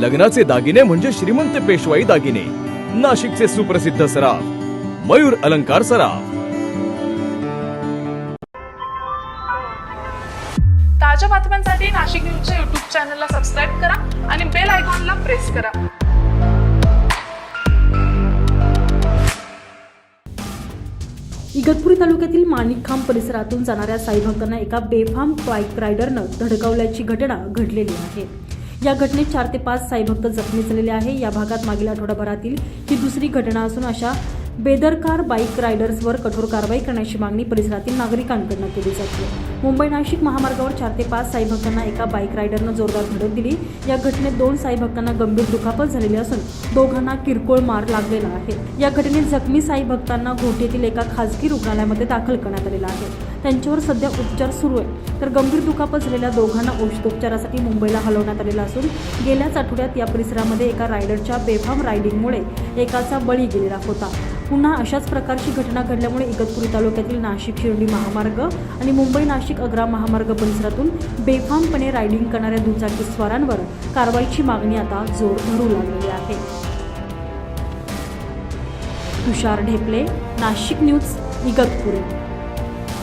लग्नाचे दागिने म्हणजे श्रीमंत पेशवाई दागिने. नाशिकचे सुप्रसिद्ध सराफ. मयूर अलंकार सराफ. ताज्या बातम्यांसाठी नाशिक न्यूजच्या युट्यूब चॅनलला सबस्क्राईब करा आणि बेल आयकॉनला प्रेस करा. इगतपुरी तालुक्यातील माणिकखांब परिसरातून जाणाऱ्या साईभक्तांना एका बेफाम बाईक रायडरनं धडकवल्याची घटना घडलेली आहे. या घटनेत चार ते पाच साईभक्त जखमी झालेले आहे. या भागात मागील आठवडाभरातील ही दुसरी घटना असून अशा बेदरकार बाईक रायडर्सवर कठोर कारवाई करण्याची मागणी परिसरातील नागरिकांकडून केली जाते. मुंबई नाशिक महामार्गावर चार ते पाच साईभक्तांना एका बाईक रायडरनं जोरदार धडक दिली. या घटनेत दोन साईभक्तांना गंभीर दुखापत झालेली असून दोघांना किरकोळ मार लागलेला आहे. या घटनेत जखमी साईभक्तांना घोटेतील एका खासगी रुग्णालयामध्ये दाखल करण्यात आलेला आहे. त्यांच्यावर सध्या उपचार सुरू आहे. तर गंभीर दुखापत झालेल्या दोघांना औषधोपचारासाठी मुंबईला हलवण्यात आलेलं असून गेल्याच आठवड्यात या परिसरामध्ये एका रायडरच्या बेफाम रायडिंगमुळे एकाचा बळी गेलेला होता. पुन्हा अशाच प्रकारची घटना घडल्यामुळे इगतपुरी तालुक्यातील नाशिक शिर्डी महामार्ग आणि मुंबई नाशिक अग्रा महामार्ग परिसरातून बेफामपणे रायडिंग करणाऱ्या दुचाकी स्वारांवर कारवाईची मागणी आता जोर धरू लागलेली आहे. तुषार ढेपले नाशिक न्यूज इगतपुरी.